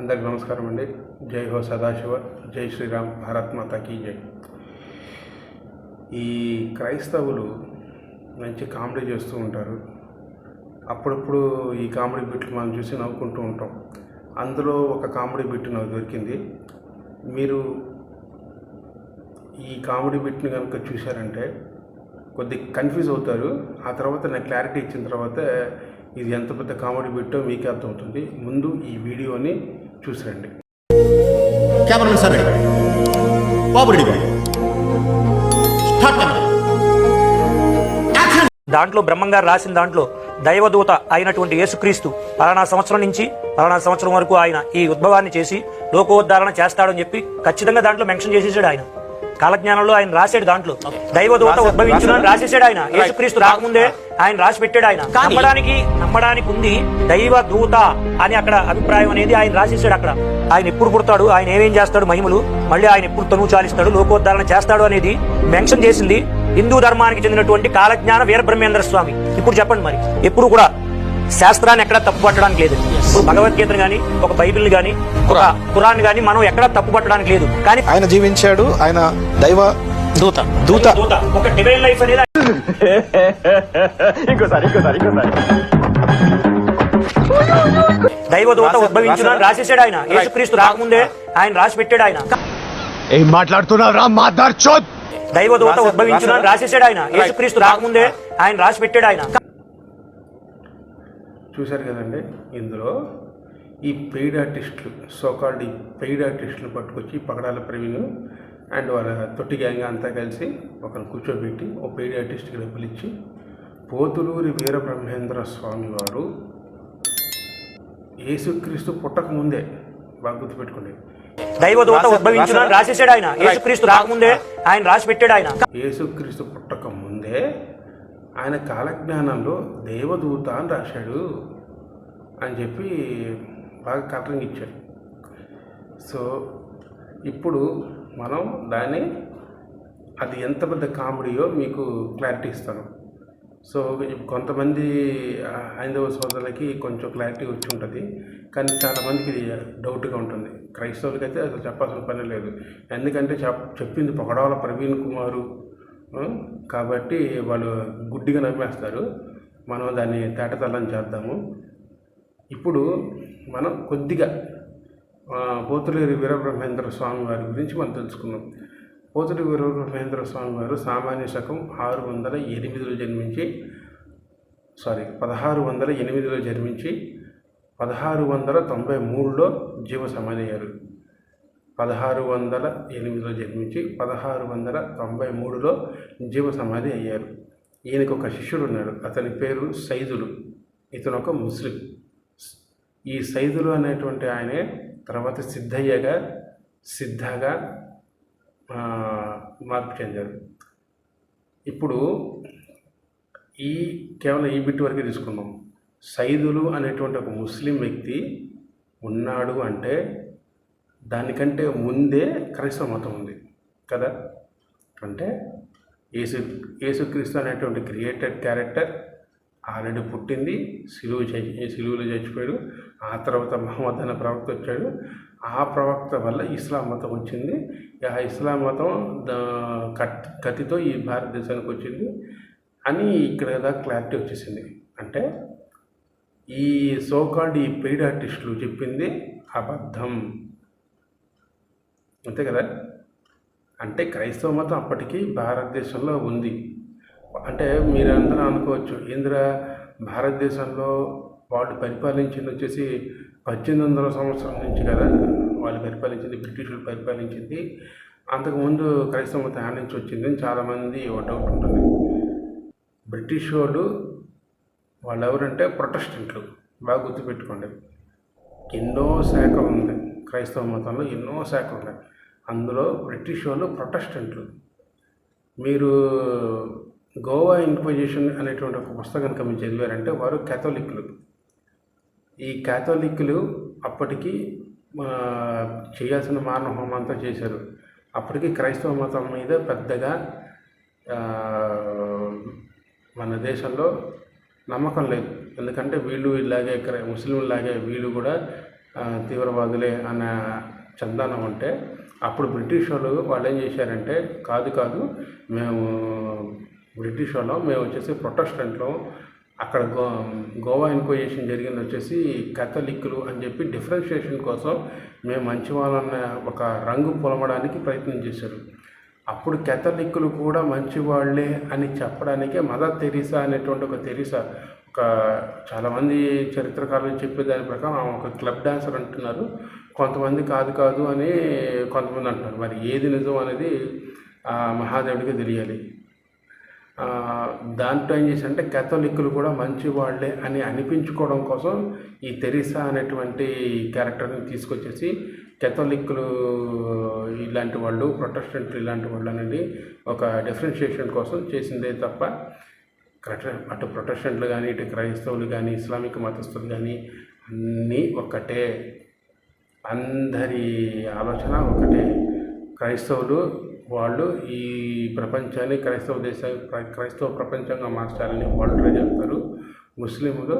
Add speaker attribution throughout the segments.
Speaker 1: అందరికి నమస్కారం అండి. జై హో సదాశివ జై శ్రీరామ్ భారత్ కీ జై. ఈ క్రైస్తవులు మంచి కామెడీ చేస్తూ ఉంటారు. అప్పుడప్పుడు ఈ కామెడీ బిట్లు మనం చూసి నవ్వుకుంటూ ఉంటాం. అందులో ఒక కామెడీ బిట్ నాకు దొరికింది. మీరు ఈ కామెడీ బిట్ని కనుక చూశారంటే కొద్ది కన్ఫ్యూజ్ అవుతారు. ఆ తర్వాత నాకు క్లారిటీ ఇచ్చిన తర్వాత ఇది ఎంత పెద్ద కామెడీ బిట్టో మీకే అర్థమవుతుంది. ముందు ఈ వీడియోని చూసిరండి.
Speaker 2: కెమెరామెన్ సార్ బాబు రెడీ స్టార్ట్ కెమెరా.
Speaker 3: దాంట్లో బ్రహ్మంగారు రాసిన దాంట్లో దైవదూత అయినటువంటి యేసుక్రీస్తు పలానా సంవత్సరం నుంచి పలానా సంవత్సరం వరకు ఆయన ఈ ఉద్భవాన్ని చేసి లోకోద్ధారణ చేస్తాడని చెప్పి ఖచ్చితంగా దాంట్లో మెన్షన్ చేసేసాడు ఆయన. కాలజ్ఞానంలో ఆయన రాశాడు దాంట్లో. దైవదూత ఉద్భవించిన రాసేసాడు ఆయన. యేసుక్రీస్తు రాకముందే ఆయన రాసి పెట్టాడు ఆయన. నమ్మడానికి నమ్మడానికి ఉంది దైవ దూత అని అక్కడ అభిప్రాయం అనేది ఆయన రాసేసాడు అక్కడ. ఆయన ఎప్పుడు పుడతాడు ఆయన ఏమేం చేస్తాడు మహిమలు మళ్ళీ ఆయన ఎప్పుడు తనువు చాలిస్తాడు లోకోద్ధారణ చేస్తాడు అనేది మెన్షన్ చేసింది హిందూ ధర్మానికి చెందినటువంటి కాలజ్ఞాన వీరబ్రహ్మేంద్ర స్వామి. ఇప్పుడు చెప్పండి మరి. ఎప్పుడు కూడా శాస్త్రాన్ని ఎక్కడా తప్పు పట్టడానికి లేదు ఇప్పుడు భగవద్గీతను గాని ఒక బైబిల్ గాని ఒక ఖురాన్ గాని మనం ఎక్కడా తప్పు పట్టడానికి లేదు. కానీ
Speaker 4: ఆయన జీవించాడు ఆయన దైవ దూత. దూత.
Speaker 3: దూత. ఒక డివైన్ లైఫ్ అనేది దైవదూత ఉద్భవించిన రాసేసాడు ఆయన. యేసుక్రీస్తు రాకముందే ఆయన రాసి పెట్టాడు ఆయన.
Speaker 4: ఏం మాట్లాడుతున్నారా మాదార్ చోద్?
Speaker 3: దైవదూత ఉద్భవించిన రాసేసాడు ఆయన. యేసుక్రీస్తు రాకముందే ఆయన రాసి పెట్టాడు ఆయన.
Speaker 1: చూశారు కదండి ఇందులో ఈ పెయిడ్ ఆర్టిస్టులు సోకాల్డ్ ఈ పెయిడ్ ఆర్టిస్టులు పట్టుకొచ్చి పగడాల ప్రవీణ్ అండ్ వాళ్ళ తొట్టి గ్యాంగ్ అంతా కలిసి ఒకరిని కూర్చోబెట్టి ఓ పెయిడ్ ఆర్టిస్ట్కి డబ్బులు ఇచ్చి పోతులూరి వీరబ్రహ్మేంద్ర స్వామి వారు యేసుక్రీస్తు పుట్టక ముందే బాగా గుర్తుపెట్టుకోండి.
Speaker 3: దైవదూత ఉద్భవించిన రాసేసాడు ఆయన. యేసుక్రీస్తు రాకముందే ఆయన రాసి పెట్టాడు ఆయన.
Speaker 1: యేసుక్రీస్తు పుట్టక ముందే ఆయన కాలజ్ఞానంలో దేవదూత అని రాశాడు అని చెప్పి బాగా కలరింగ్ ఇచ్చాడు సో ఇప్పుడు మనం దాన్ని అది ఎంత పెద్ద కామెడీయో మీకు క్లారిటీ ఇస్తాను. సో కొంతమంది హైందవ సోదరులకి కొంచెం క్లారిటీ వచ్చి ఉంటుంది. కానీ చాలామందికి ఇది డౌట్గా ఉంటుంది. క్రైస్తవులకి అయితే అసలు చెప్పాల్సిన పని లేదు. ఎందుకంటే చెప్ చెప్పింది పొగడవల ప్రవీణ్ కుమారు కాబట్టి వాళ్ళు గుడ్డిగా నమ్మేస్తారు. మనం దాన్ని తేటతల్లం చేద్దాము. ఇప్పుడు మనం కొద్దిగా పోతులేరు వీరబ్రహ్మేంద్ర స్వామి వారి గురించి మనం తెలుసుకున్నాం పోతుడి వీరబ్రహ్మేంద్ర స్వామి వారు సామాన్య శకం ఆరు వందల ఎనిమిదిలో జన్మించి సారీ పదహారు వందల ఎనిమిదిలో జన్మించి పదహారు వందల తొంభై మూడులో జీవ సమాధి అయ్యారు. పదహారు వందల ఎనిమిదిలో జన్మించి పదహారు వందల తొంభై మూడులో జీవ సమాధి అయ్యారు. ఈయనకు ఒక శిష్యుడు ఉన్నాడు అతని పేరు సైదులు ఇతను ఒక ముస్లిం. ఈ సైదులు అనేటువంటి ఆయనే తర్వాత సిద్ధయ్యగా సిద్ధగా మార్పు చెందారు ఇప్పుడు ఈ కేవలం ఈ బిట్ వరకే తీసుకున్నాం సైదులు అనేటువంటి ఒక ముస్లిం వ్యక్తి ఉన్నాడు అంటే దానికంటే ముందే క్రైస్తవ మతం ఉంది కదా. అంటే యేసు యేసుక్రీస్తు అనేటువంటి క్రియేటెడ్ క్యారెక్టర్ ఆల్రెడీ పుట్టింది సిలువు చే చచ్చిపోయాడు ఆ తర్వాత మహమ్మద్ అనే ప్రవక్త వచ్చాడు. ఆ ప్రవక్త వల్ల ఇస్లాం మతం వచ్చింది. ఆ ఇస్లాం మతం దా- కత్ కత్తితో ఈ భారతదేశానికి వచ్చింది అని ఇక్కడ క్లారిటీ వచ్చేసింది. అంటే ఈ సోకాల్డ్ ఈ పెయిడ్ ఆర్టిస్టులు చెప్పింది అబద్ధం. అంతే కదా? అంటే క్రైస్తవ మతం అప్పటికీ భారతదేశంలో ఉంది. అంటే మీరందరూ అనుకోవచ్చు ఇంద్ర భారతదేశంలో వాళ్ళు పరిపాలించింది వచ్చేసి పద్దెనిమిది వందల సంవత్సరం నుంచి కదా వాళ్ళు పరిపాలించింది బ్రిటిషులు పరిపాలించింది. అంతకుముందు క్రైస్తవ మతం నుంచి వచ్చిందని చాలామంది ఒక డౌట్ ఉంటుంది. బ్రిటిష్ వాళ్ళు వాళ్ళు ఎవరంటే ప్రొటెస్టెంట్లు బాగా గుర్తుపెట్టుకోండి. ఎన్నో శాఖలు ఉన్నాయి క్రైస్తవ మతంలో ఎన్నో శాఖలు ఉన్నాయి అందులో బ్రిటిష్ వాళ్ళు ప్రొటెస్టెంట్లు. మీరు గోవా ఇన్క్విజిషన్ అనేటువంటి ఒక పుస్తకం కనుక మీరు చదివారంటే వారు కేథోలిక్లు ఈ కేథోలిక్లు అప్పటికి చేయాల్సిన మారణ హోమంతా చేశారు. అప్పటికి క్రైస్తవ మతం మీద పెద్దగా మన దేశంలో నమ్మకం లేదు. ఎందుకంటే వీళ్ళు ఇలాగే ముస్లింలాగే వీళ్ళు కూడా తీవ్రవాదులే అన్న చందనం ఉంటే అప్పుడు బ్రిటిష్ వాళ్ళు వాళ్ళు ఏం చేశారంటే కాదు కాదు మేము బ్రిటిష్ వాళ్ళం. మేము వచ్చేసి ప్రొటెస్టెంట్లో. అక్కడ గో గోవా ఇన్క్వజిషన్ జరిగింది వచ్చేసి కథలిక్కులు అని చెప్పి డిఫరెన్షియేషన్ కోసం మేము మంచి వాళ్ళన్న ఒక రంగు పొలమడానికి ప్రయత్నం చేశారు. అప్పుడు కెథలిక్కులు కూడా మంచి వాళ్ళే అని చెప్పడానికే మదర్ తెరీసా అనేటువంటి ఒక తెరీసా ఒక చాలామంది చరిత్రకారులు చెప్పే దాని ప్రకారం ఆమె ఒక క్లబ్ డాన్సర్ అంటున్నారు. కొంతమంది కాదు కాదు అని కొంతమంది అంటున్నారు. మరి ఏది నిజం అనేది మహాదేవుడికి తెలియాలి. దాంట్లో ఏం చేశారంటే కేథలిక్కులు కూడా మంచి వాళ్ళే అని అనిపించుకోవడం కోసం ఈ తెరిసా అనేటువంటి క్యారెక్టర్ని తీసుకొచ్చేసి కేథలిక్కులు ఇలాంటి వాళ్ళు ప్రొటెస్టెంట్లు ఇలాంటి వాళ్ళు అనేది ఒక డిఫరెన్షియేషన్ కోసం చేసిందే తప్ప అటు ప్రొటెస్టెంట్లు కానీ ఇటు క్రైస్తవులు కానీ ఇస్లామిక్ మతస్థులు కానీ అన్నీ ఒకటే. అందరి ఆలోచన ఒకటే. క్రైస్తవులు వాళ్ళు ఈ ప్రపంచాన్ని క్రైస్తవ దేశ క్రైస్తవ ప్రపంచంగా మార్చాలని వాళ్ళు ట్రై చేస్తారు. ముస్లింలు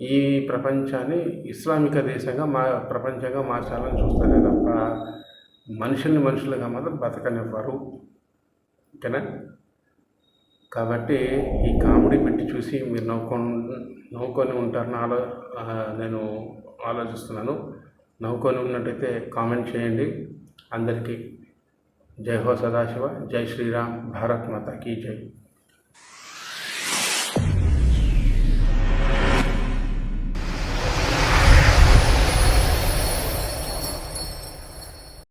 Speaker 1: ఈ ప్రపంచాన్ని ఇస్లామిక దేశంగా మా ప్రపంచంగా మార్చాలని చూస్తారే తప్ప మనుషుల్ని మనుషులుగా మాత్రం బతకనివ్వరు. ఓకేనా? కాబట్టి ఈ కామెడీ పెట్టి చూసి మీరు నవ్వుకొని నవ్వుకొని ఉంటారని ఆలో నేను ఆలోచిస్తున్నాను. నవ్వుకొని ఉన్నట్టయితే కామెంట్ చేయండి. అందరికీ జై హో సదాశివ జై శ్రీరామ్ భారత్ మాత కీ జై